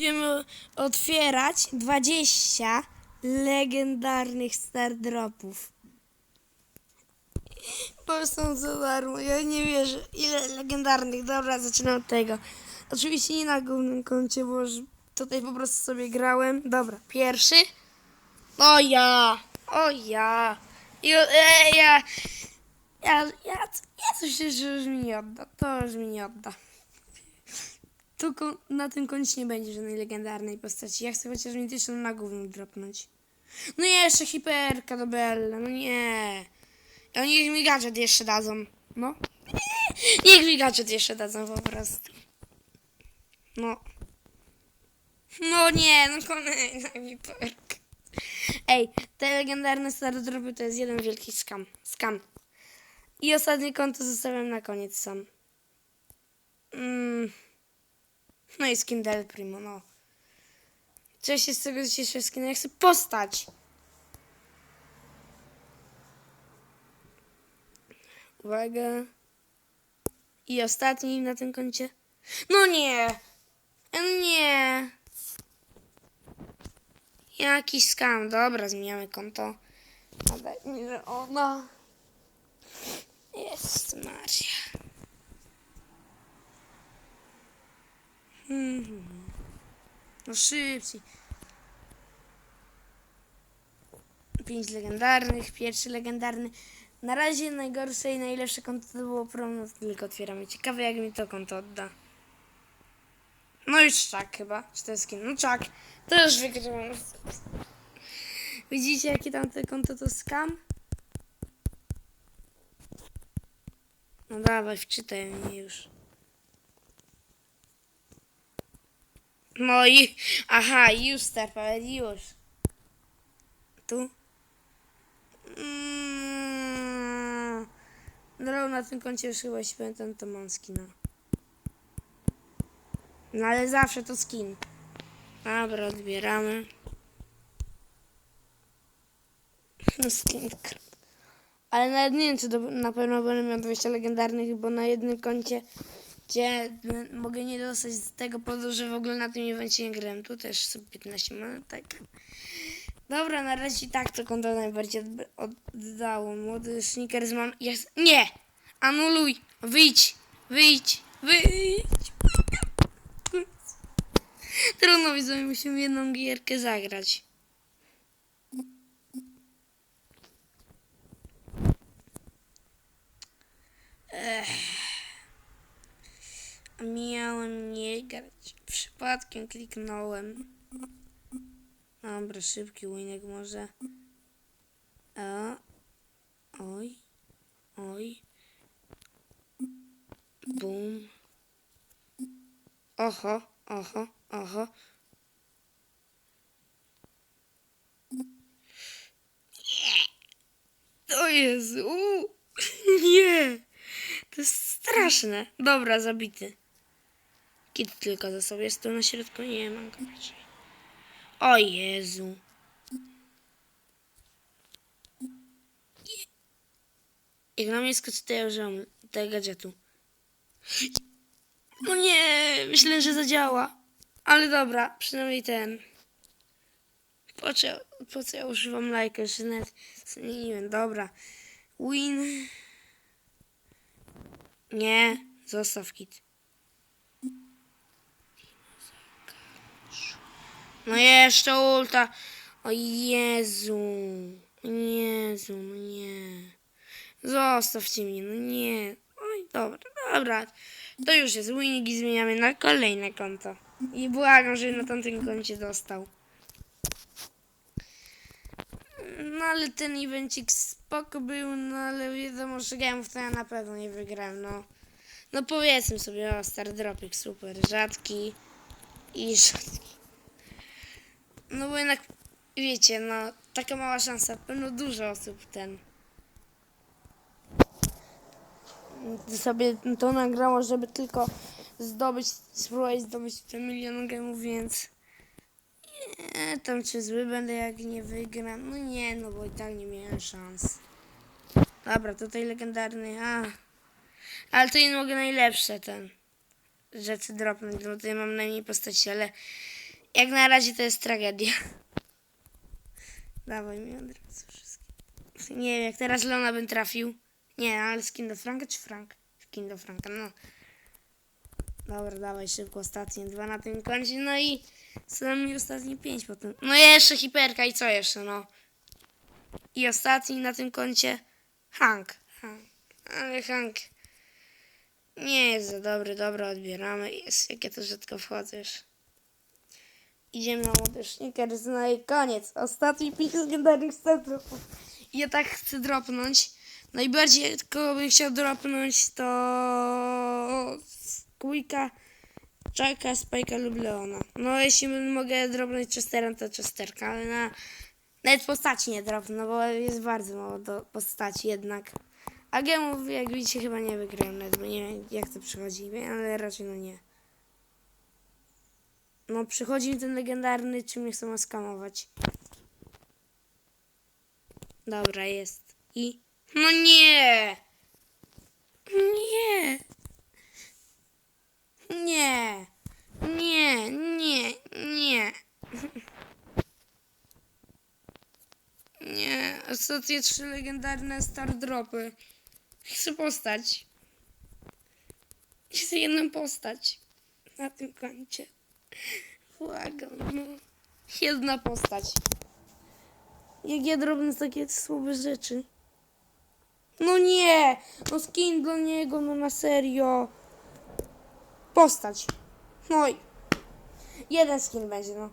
Będziemy otwierać 20 legendarnych star dropów. Bo są za darmo. Ja nie wierzę. Ile legendarnych. Dobra, zaczynam od tego. Oczywiście nie na głównym koncie, bo tutaj po prostu sobie grałem. Dobra, pierwszy. O ja! O ja! I, e, ja, ja, ja, ja coś się już mi nie odda. To już mi nie odda. Tylko na tym koncie nie będzie żadnej legendarnej postaci. Ja chcę chociaż mityczną na głównym dropnąć. No jeszcze hiperka do Bella. No nie. No niech mi gadżet jeszcze dadzą. No. Niech mi gadżet jeszcze dadzą po prostu. No. No nie, no kolejna hiperka. Ej, te legendarne stare dropy to jest jeden wielki skam. Skam. I ostatnie konto zostawiam na koniec sam. Mm. No i skin Del Primo, no. Co się z tego cieszę skin? Ja chcę postać. Uwaga. I ostatni na tym koncie. No nie! No nie! Jakiś skam. Dobra, zmieniamy konto. Podaj mi, że ona. Jest Maria. Mhm. No szybciej. Pięć legendarnych, pierwszy legendarny. Na razie najgorsze i najlepsze konto to było promo, tylko otwieramy. Ciekawe jak mi to konto odda. No już czak chyba, czy to jest skin? No czak. To już wygrałem. Widzicie jakie tamte konto to skam? No dawaj, wczytaj mnie już. No i, aha, już Starpower, już. Tu? Mm. No na tym koncie już chyba się pamiętam, to mam skina. No ale zawsze to skin. Dobra, odbieramy. Skin. Ale nawet nie wiem, czy do, na pewno będę miał 20 legendarnych, bo na jednym koncie gdzie mogę nie dostać z tego powodu, że w ogóle na tym evencie nie grałem. Tu też sobie 15 mam, tak. Dobra, na razie tak to konto najbardziej oddało. Młody sneakers mam... Jest... Nie! Anuluj! Wyjdź! Wyjdź! Wyjdź! Trudno widzowie, musimy jedną gierkę zagrać. Miałem nie grać. Przypadkiem kliknąłem. Dobra, szybki winek może. A. Oj. Oj. Bum. Oho, oho, oho. O Jezu. Nie. To jest straszne. Dobra, zabity. Kit tylko za sobie jest tu na środku. Nie mam go raczej. O Jezu. Jak na mnie skoczy, to ja używam tego gadżetu. No nie, myślę, że zadziała. Ale dobra, przynajmniej ten. Po co, po co ja używam lajka? Jeszcze nawet zmieniłem. Dobra. Win. Nie, zostaw kit. No jeszcze ulta. O Jezu. Jezu, no nie. Zostawcie mnie, no nie. Oj, dobra, dobra. To już jest winik i zmieniamy na kolejne konto. I błagam, żeby na tamtym koncie dostał. No ale ten evencik spoko był, no ale wiadomo, że grałem w to ja na pewno nie wygrałem, no. No powiedzmy sobie, o, Star Dropik, super, rzadki i rzadki. No bo jednak, wiecie, no, taka mała szansa, pewno dużo osób ten. Sobie to nagrało, żeby tylko zdobyć, spróbować zdobyć ten milion gemów, więc nie, tam czy zły będę jak nie wygram, no nie, no bo i tak nie miałem szans. Dobra, tutaj legendarny, a, ale to nie mogę najlepsze ten rzeczy dropnąć, no tutaj mam najmniej postaci, ale Jak na razie to jest tragedia. Dawaj mi od razu wszystkie. Nie wiem, jak teraz Leona bym trafił. Nie, ale skin do Franka czy Frank? Skin do Franka, no. Dobra, dawaj szybko ostatnie dwa na tym koncie. No i co nam mi ostatnie pięć potem. No jeszcze hiperka i co jeszcze, no. I ostatni na tym koncie Hank. Hank. Ale Hank nie jest za dobry. Dobra, odbieramy. Jest, jak ja to rzadko wchodzę już. Idziemy na młody Snickers, no i koniec. Ostatni pięć legendarnych statów. Ja tak chcę dropnąć. Najbardziej, kogo bym chciał dropnąć, to Quicka, Czaka, Spike'a lub Leona. No, jeśli mogę dropnąć Chestera, to Chesterka, ale na... Nawet postaci nie dropnę, no bo jest bardzo mało do postaci jednak. A gemów, jak widzicie, chyba nie wygrałem nawet, bo nie wiem, jak to przychodzi, ale raczej no nie. No, przychodzi mi ten legendarny, czy mnie chcą skamować. Dobra, jest. I... No nie! Nie! Nie! Nie, nie, nie. Nie, ostatnie trzy legendarne star dropy. Chcę postać. Chcę jedną postać. Na tym koncie. Błagam, no. Jedna postać. Jak ja drobne takie słabe rzeczy. No nie! No skin do niego, no na serio. Postać. No i... Jeden skin będzie, no.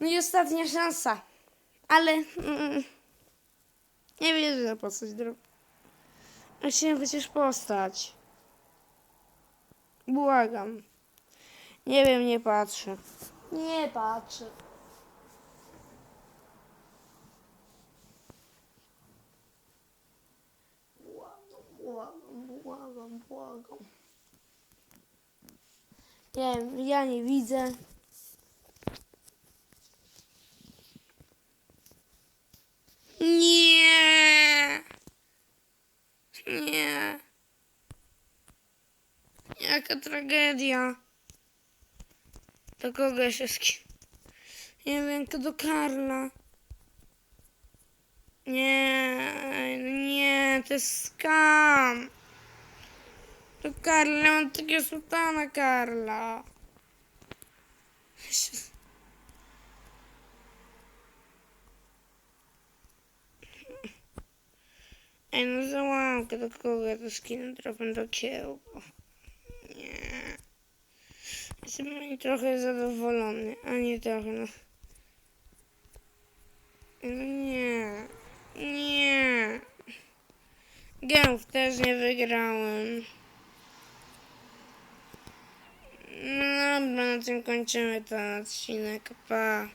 No i ostatnia szansa. Ale... Mm, nie wierzę, że postać drop. Ja Chciałem przecież postać. Błagam. Nie wiem, nie patrzę. Nie patrzę. Błagam, błagam, błagam. Nie ja nie widzę. Nie. Nie. Jaka tragedia. Do kogo się ski... Nie wiem, to do Karla. Nie, nie, to jest skam. To Karla, mam takiego sultana Karla. Ej, no załamkę do kogo to skin trafem do kiełba. Nie. Jestem trochę zadowolony, a nie trochę, no. No nie. Nie. Gemów też nie wygrałem. No dobra, na tym kończymy ten odcinek. Pa.